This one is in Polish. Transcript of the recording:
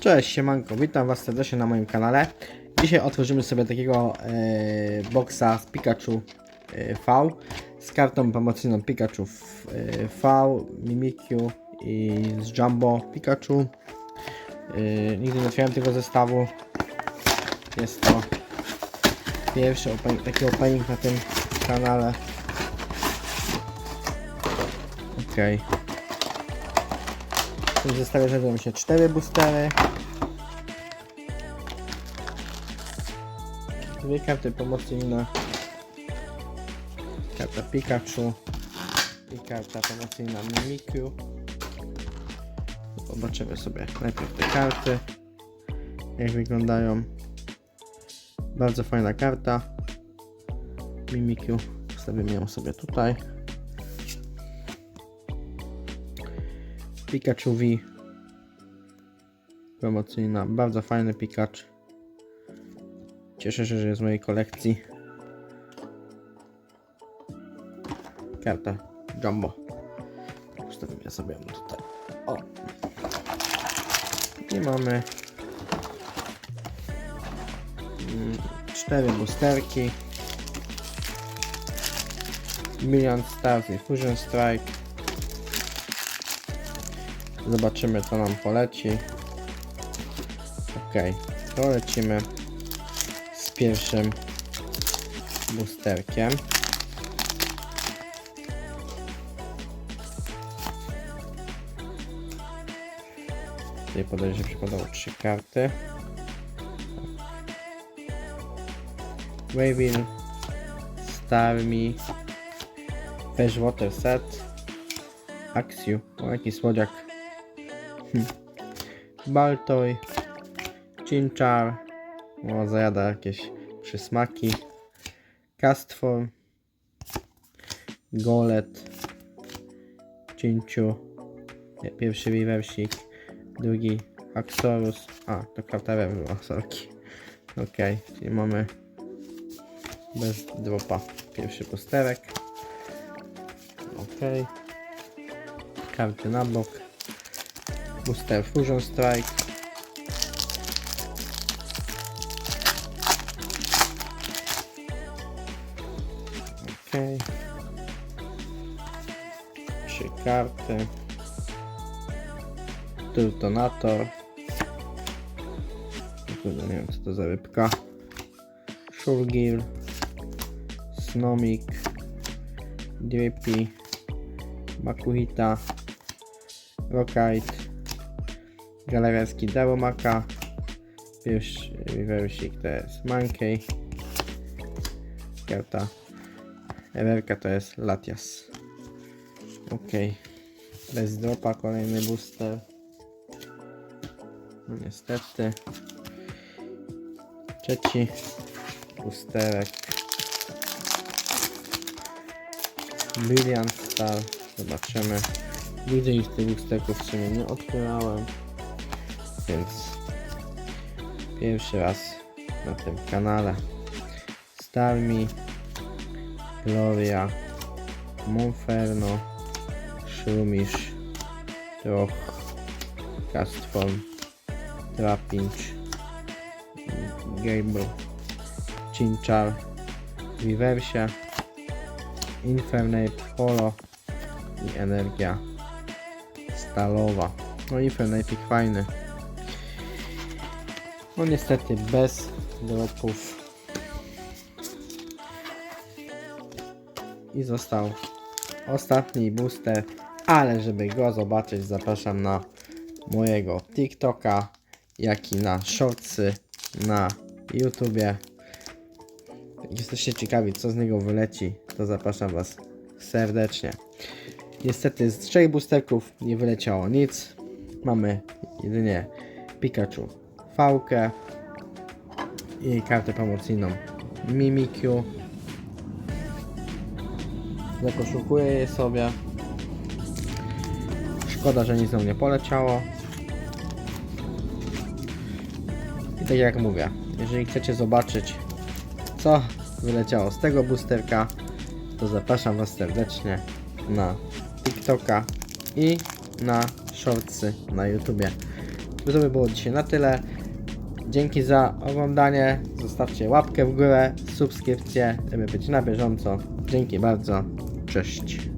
Cześć, siemanko, witam was serdecznie na moim kanale. Dzisiaj otworzymy sobie takiego e, boxa z Pikachu e, V z kartą promocyjną Pikachu e, V, Mimikyu i z Jumbo Pikachu. E, nigdy nie otwierałem tego zestawu. Jest to pierwszy opening, taki opening na tym kanale. Okej. W tym zestawie znajdują się cztery boostery. Dwie karty promocyjne. Karta Pikachu i karta promocyjna Mimikyu. Zobaczymy sobie najpierw te karty, jak wyglądają. Bardzo fajna karta. Mimikyu. Wstawimy ją sobie tutaj. Pikachu V. Promocyjna. Bardzo fajny Pikachu. Cieszę się, że jest w mojej kolekcji. Karta Jumbo. Ustawimy sobie ją tutaj. O. I mamy mm, cztery boosterki. Million Stars i Fusion Strike. Zobaczymy co nam poleci. Ok, to lecimy z pierwszym boosterkiem. Tutaj podejrzewam, że przypadało trzy karty. Wavil, Starmie, Water Set, Axiu, o jaki słodziak. Hm. Baltoy, Cinchar, o zajada jakieś przysmaki, Castform, Golet, Cinciu, pierwszy reversik, drugi Axorus, a to karta była, sorki. Ok, czyli mamy bez dropa pierwszy posterek. Ok, karty na bok. Booster Fusion Strike. Ok. Trzy karty. Turtonator. Kurde, nie wiem co to za rybka. Shurgil. Snomik. Drippy. Makuhita. Rockite, Galeriaski Daromaka, pierwszy reversik to jest Monkey, karta Ewerka to jest Latias. Ok, bez dropa kolejny booster. No niestety. Trzeci boosterek. Brilliant Star, zobaczymy. Nigdy ich tych boosterków w sumie nie otwierałem, więc pierwszy raz na tym kanale. Starmi, Gloria, Monferno, Szumisz, Troch, Castform, Trapinch, Gable, Cinchar, Reversia, Infernape, Polo i Energia stalowa. No i Fenepik fajny. No niestety bez dropów. I został ostatni booster, ale żeby go zobaczyć zapraszam na mojego TikToka, jak i na shortsy na YouTubie. Jak jesteście ciekawi co z niego wyleci, to zapraszam Was serdecznie. Niestety z trzech boosterków nie wyleciało nic. Mamy jedynie Pikachu Fałkę i kartę promocyjną Mimikyu. Zakoszukuję je sobie. Szkoda, że nic nam nie poleciało. I tak jak mówię, jeżeli chcecie zobaczyć co wyleciało z tego boosterka, to zapraszam Was serdecznie na TikToka i na shortsy na YouTubie. To by było dzisiaj na tyle. Dzięki za oglądanie. Zostawcie łapkę w górę, subskrypcję, żeby być na bieżąco. Dzięki bardzo. Cześć.